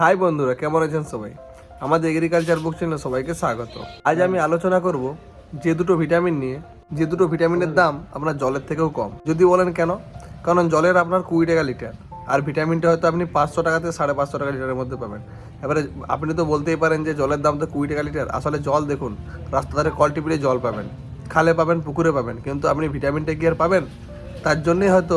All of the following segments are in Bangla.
হাই বন্ধুরা, কেমন আছেন সবাই? আমাদের এগ্রিকালচার বুক চ্যানেলে সবাইকে স্বাগত। আজ আমি আলোচনা করব যে দুটো ভিটামিন নিয়ে, যে দুটো ভিটামিনের দাম আপনার জলের থেকেও কম। যদি বলেন কেন? কারণ জলের আপনার কুড়ি টাকা লিটার আর ভিটামিনটা হয়তো আপনি পাঁচশো টাকা থেকে সাড়ে পাঁচশো টাকা লিটারের মধ্যে পাবেন। এবারে আপনি তো বলতেই পারেন যে জলের দাম তো কুড়ি টাকা লিটার আসলে জল দেখুন রাস্তা ধারে কল টিপিলে জল পাবেন, খালে পাবেন, পুকুরে পাবেন, কিন্তু আপনি ভিটামিনটা কি আর পাবেন? তার জন্যই হয়তো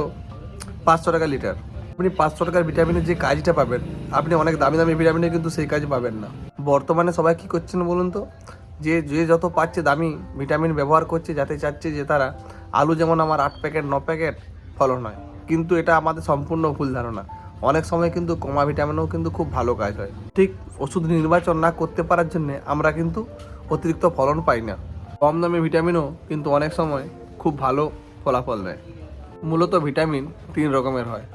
পাঁচশো টাকা লিটার আপনি পাঁচশো টাকার ভিটামিনের যে কাজটা পাবেন, আপনি অনেক দামি দামি ভিটামিনে কিন্তু সেই কাজ পাবেন না। বর্তমানে সবাই কি করছেন বলুন তো? যে যে যত পাচ্ছে দামি ভিটামিন ব্যবহার করছে, যাতে চাচ্ছে যে তারা আলু যেমন আমার আট প্যাকেট, ন প্যাকেট ফলন হয়, কিন্তু এটা আমাদের সম্পূর্ণ ভুল ধারণা। অনেক সময় কিন্তু কমা ভিটামিনও কিন্তু খুব ভালো কাজ হয়। ঠিক ওষুধ নির্বাচন না করতে পারার জন্যে আমরা কিন্তু অতিরিক্ত ফলন পাই না। কম দামি ভিটামিনও কিন্তু অনেক সময় খুব ভালো ফলাফল দেয়। মূলত ভিটামিন তিন রকমের হয়।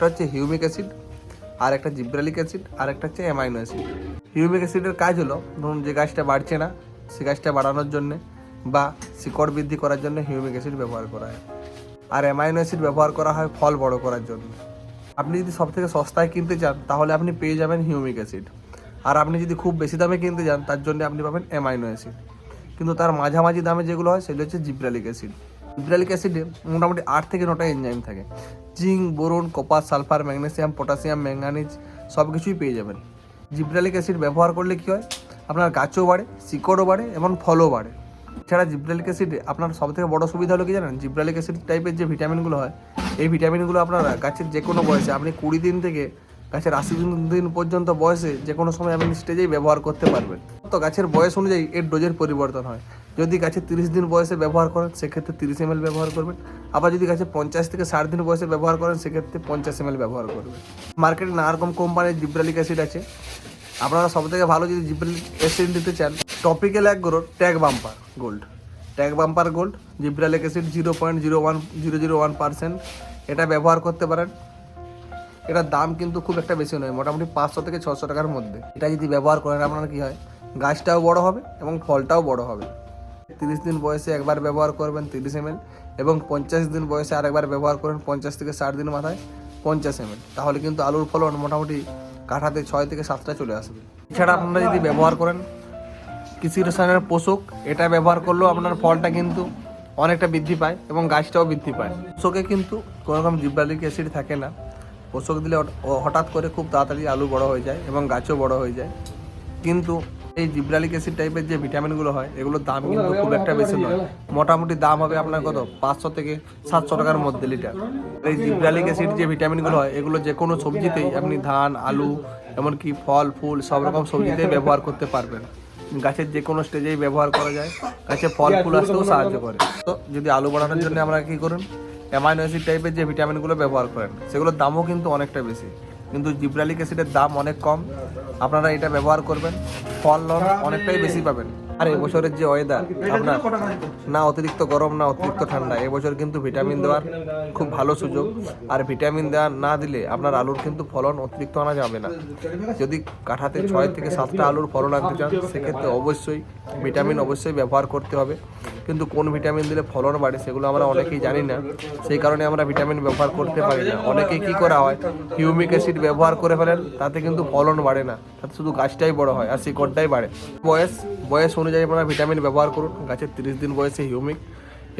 একটা হচ্ছে হিউমিক অ্যাসিড, আর একটা জিব্রালিক অ্যাসিড, আর একটা হচ্ছে অ্যামাইনো অ্যাসিড। হিউমিক অ্যাসিডের কাজ হলো, ধরুন যে গাছটা বাড়ছে না, সে গাছটা বাড়ানোর জন্যে বা শিকড় বৃদ্ধি করার জন্য হিউমিক অ্যাসিড ব্যবহার করা হয়। আর অ্যামাইনো অ্যাসিড ব্যবহার করা হয় ফল বড় করার জন্য। আপনি যদি সব থেকে সস্তায় কিনতে চান, তাহলে আপনি পেয়ে যাবেন হিউমিক অ্যাসিড। আর আপনি যদি খুব বেশি দামে কিনতে যান, তার জন্য আপনি পাবেন অ্যামাইনো অ্যাসিড। কিন্তু তার মাঝামাঝি দামে যেগুলো হয়, সেগুলো হচ্ছে জিব্রালিক অ্যাসিড। জিব্রালিক অ্যাসিডে মোটামুটি আট থেকে নটা এনজাইম থাকে। Zinc boron copper sulphur magnesium potassium manganese সব কিছুই পেয়ে যাবেন। জিব্রালিক অ্যাসিড ব্যবহার করলে কী হয়? আপনার গাছও বাড়ে, শিকড়ও বাড়ে এবং ফলও বাড়ে। এছাড়া জিব্রালিক অ্যাসিড আপনার সবথেকে বড় সুবিধা হলো কি জানেন? জিব্রালিক অ্যাসিড টাইপের যে ভিটামিনগুলো হয়, এই ভিটামিনগুলো আপনার গাছের যে কোনো বয়সে, আপনি কুড়ি দিন থেকে গাছের আশি দিন পর্যন্ত বয়সে যে কোনো সময় আপনি স্টেজেই ব্যবহার করতে পারবেন। তো গাছের বয়স অনুযায়ী এর ডোজের পরিবর্তন হয়। যদি গাছের তিরিশ দিন বয়সে ব্যবহার করেন, সেক্ষেত্রে তিরিশ এম ব্যবহার করবেন। আবার যদি গাছে পঞ্চাশ থেকে ষাট দিন বয়সে ব্যবহার করেন, সেক্ষেত্রে পঞ্চাশ এম ব্যবহার করবেন। মার্কেটে নানা রকম কোম্পানির জিব্রালিক অ্যাসিড আছে। আপনারা সব থেকে ভালো যদি জিব্রালিক অ্যাসিড দিতে চান টপিক্যাল এক গ্রোর tag bumper gold tag bumper gold gibberellic acid zero point zero one zero zero one percent এটা ব্যবহার করতে পারেন। এটার দাম কিন্তু খুব একটা বেশি নয়, মোটামুটি পাঁচশো থেকে ছশো টাকার মধ্যে। এটা যদি ব্যবহার করেন, আপনার কি হয়? গাছটাও বড় হবে এবং ফলটাও বড় হবে। তিরিশ দিন বয়সে একবার ব্যবহার করবেন তিরিশ এম এবং পঞ্চাশ দিন বয়সে আরেকবার ব্যবহার করেন পঞ্চাশ থেকে ষাট দিন মাথায় পঞ্চাশ এম তাহলে কিন্তু আলুর ফলন মোটামুটি কাঠাতে ছয় থেকে সাতটা চলে আসবে। এছাড়া আপনারা যদি ব্যবহার করেন, কৃষি রসায়নের পোষক এটা ব্যবহার করলেও আপনার ফলটা কিন্তু অনেকটা বৃদ্ধি পায় এবং গাছটাও বৃদ্ধি পায়। পোষকে কিন্তু কোনো রকম জিব্রালিক অ্যাসিড থাকে না। পোষক দিলে হঠাৎ করে খুব তাড়াতাড়ি আলু বড় হয়ে যায় এবং গাছও বড় হয়ে যায়। কিন্তু এই জিব্রালিক অ্যাসিড টাইপের যে ভিটামিনগুলো হয় এগুলোর দাম কিন্তু খুব একটা বেশি নয়। মোটামুটি দাম হবে আপনার কত? পাঁচশো থেকে সাতশো টাকার মধ্যে লিটার। এই জিব্রালিক অ্যাসিড যে ভিটামিনগুলো হয় এগুলো যে কোনো সবজিতেই আপনি ধান আলু এমনকি ফল ফুল সব রকম সবজিতেই ব্যবহার করতে পারবেন। গাছের যে কোনো স্টেজেই ব্যবহার করা যায়। গাছে ফল ফুল আসতেও সাহায্য করে। তো যদি আলু বাড়ানোর জন্য আমরা কি করুন? অ্যামাইনো অ্যাসিড টাইপের যে ভিটামিনগুলো ব্যবহার করেন সেগুলোর দামও কিন্তু অনেকটা বেশি। কিন্তু জিব্রালিক অ্যাসিডের দাম অনেক কম। আপনারা এটা ব্যবহার করবেন। ফল অনেকটাই বেশি পাবেন। আর এবছরের যে ওয়েদার আপনার না অতিরিক্ত গরম, না অতিরিক্ত ঠান্ডা এবছর কিন্তু ভিটামিন দেওয়ার খুব ভালো সুযোগ। আর ভিটামিন দেওয়া না দিলে আপনার আলুর কিন্তু ফলন অতিরিক্ত আনা যাবে না। যদি কাঠাতে ছয় থেকে সাতটা আলুর ফলন আনতে চান, সেক্ষেত্রে অবশ্যই ভিটামিন অবশ্যই ব্যবহার করতে হবে। কিন্তু কোন ভিটামিন দিলে ফলন বাড়ে সেগুলো আমরা অনেকেই জানি না। সেই কারণে আমরা ভিটামিন ব্যবহার করতে পারি না। অনেকে কি করা হয়? হিউমিক অ্যাসিড ব্যবহার করে ফেলেন, তাতে কিন্তু ফলন বাড়ে না। তাতে শুধু গাছটাই বড় হয় আর শিকড়টাই বাড়ে। বয়স বয়স অনুযায়ী আপনারা ভিটামিন ব্যবহার করুন। গাছের তিরিশ দিন বয়সে হিউমিক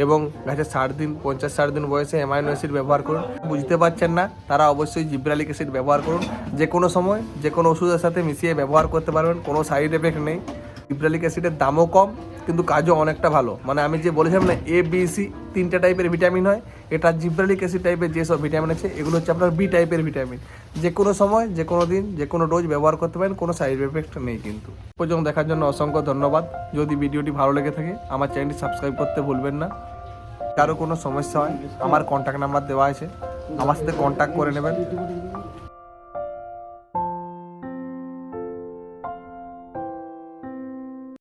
এবং গাছের ষাট দিন, পঞ্চাশ ষাট দিন বয়সে অ্যামাইনো অ্যাসিড ব্যবহার করুন। বুঝতে পারছেন না? তারা অবশ্যই জিব্রালিক অ্যাসিড ব্যবহার করুন। যে কোনো সময়, যে কোনো ওষুধের সাথে মিশিয়ে ব্যবহার করতে পারবেন। কোনো সাইড এফেক্ট নেই। জিব্রালিক অ্যাসিডের দামও কম। কিন্তু কাজও অনেকটা ভালো। মানে আমি যে বলেছিলাম না এ বি সি তিনটে টাইপের ভিটামিন হয়, এটা জিব্রালিক অ্যাসিড টাইপের যেসব ভিটামিন আছে, এগুলো হচ্ছে আপনার বি টাইপের ভিটামিন যে কোনো সময়, যে কোনো দিন, যে কোনো ডোজ ব্যবহার করতে পারেন, কোনো সাইড এফেক্ট নেই কিন্তু। পর্যন্ত দেখার জন্য অসংখ্য ধন্যবাদ। যদি ভিডিওটি ভালো লেগে থাকে, আমার চ্যানেলটি সাবস্ক্রাইব করতে ভুলবেন না। কারও কোনো সমস্যা হয়, আমার কন্ট্যাক্ট নাম্বার দেওয়া আছে। আমার সাথে কন্ট্যাক্ট করে নেবেন।